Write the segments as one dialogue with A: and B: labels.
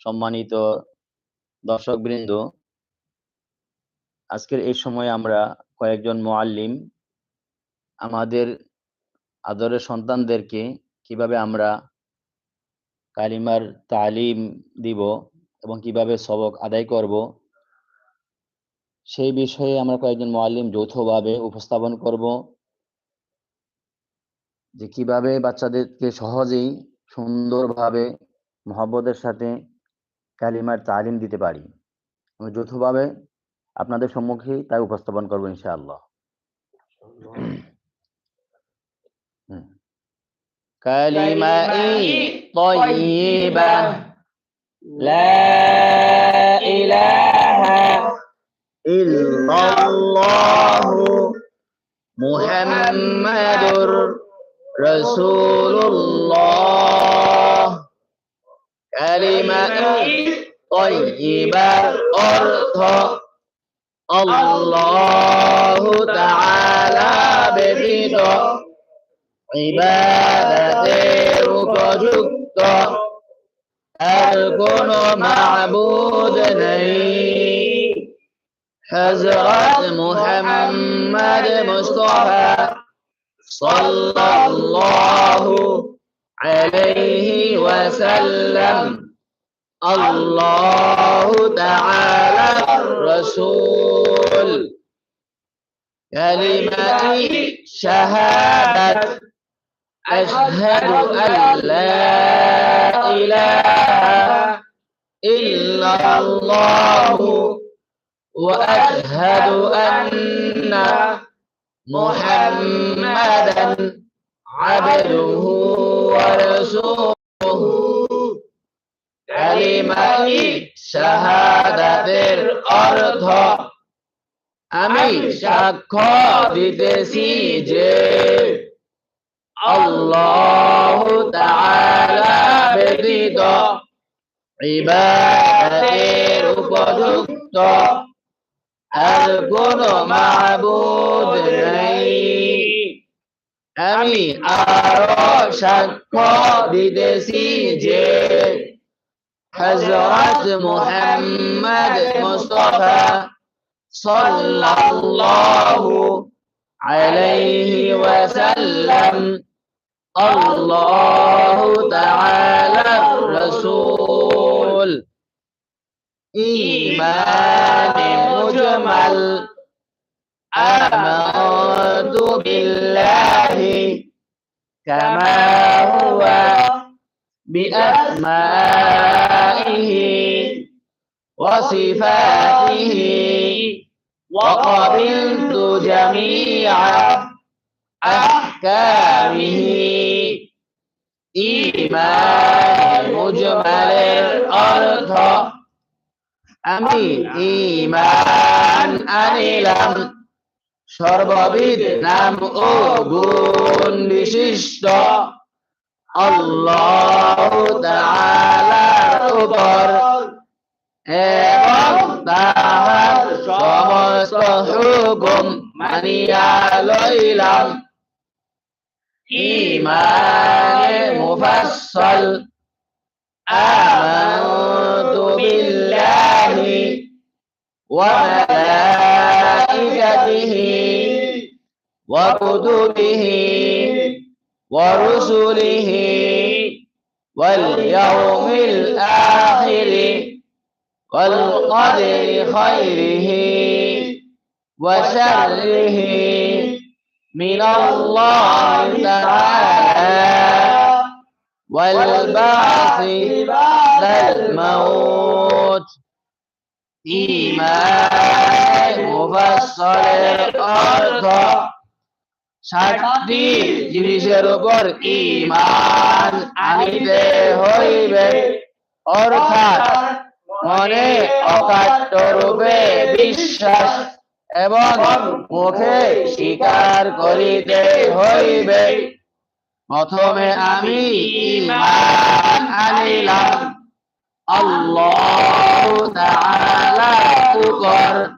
A: সম্মানিত দর্শকবৃন্দ, আজকের এই সময় আমরা কয়েকজন মোয়াল্লিম আমাদের আদরের সন্তানদেরকে কীভাবে আমরা কালিমার তালিম দিব এবং কীভাবে সবক আদায় করব, সেই বিষয়ে আমরা কয়েকজন মোয়াল্লিম যৌথভাবে উপস্থাপন করব যে কীভাবে বাচ্চাদেরকে সহজেই সুন্দরভাবে মহব্বতের সাথে কালিমার তালিম দিতে পারি আমরা যৌথভাবে আপনাদের সম্মুখে তাই উপস্থাপন করবো ইনশাআল্লাহ হুম। কালিমা طيبة لا إله إلا الله محمد رسول الله كلمة طيبة أرخى الله تعالى بفضة عبادة وكجكة أكون معبود حزرة محمد مصطفى صلى الله عليه وسلم. الله تعالى الرسول. كلمة شهادة. أشهد أن لا إله إلا الله وأشهد أن محمدا عبده ورسوله. কালিমাই শাহাদাতের অর্থ আমি সাক্ষ্য দিতেছি যে আল্লাহ তাআলা ব্যতীত ইবাদতের উপযুক্ত আর কোন মাহবুদ নেই। আমি আরও সাক্ষ্য দিতেছি যে حضرت محمد مصطفى صلى الله عليه وسلم. الله تعالى الرسول. إيمان مجمل. آمنت بالله كما بأسمائه وصفاته وقبلت جميع أحكامه إيمان مجمل الأرض আমি ইমান আনিলাম সর্ববিদ নাম ও গুণ বিশিষ্ট আল্লাহ উপর। এবং তাহার সমস্ত হুকুম মানিয়া লইলাম। ইমানে মুফাসসাল। আমানতু বিল্লাহি ওয়া মালাইকাতিহি ওয়া কুতুবিহি। ورسله واليوم الآخر والقدر خيره وشره من الله تعالى والبعث بعد الموت. إيمان مفصل الأرض. সাতটি জিনিসের উপর ইমান আনিতে হইবে। অর্থাৎ মনে অকাট্য রূপে বিশ্বাস এবং মুখে স্বীকার করিতে হইবে। প্রথমে আমি ঈমান আনিলাম। আল্লাহ তাআলার উপর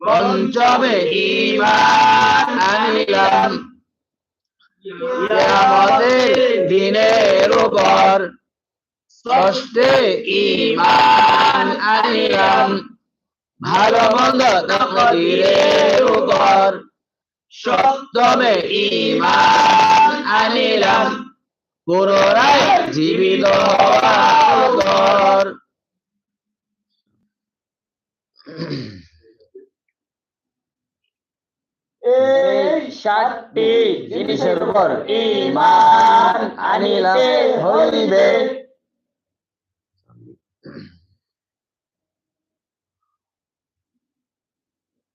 A: পঞ্চমে আনিলাম, কিয়ামতের দিনের উপর ষষ্ঠে ঈমান আনিলাম, ভালো মন্দ তকদিরের উপর সপ্তমে ঈমান আনিলাম, পুনরায় জীবিত হওয়ার উপর
B: এই সাতটি জিনিসের উপর ইমান আনিতে হইবে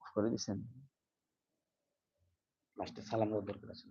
C: করে দিচ্ছেন লাস্টে সালাম দরকার আছে?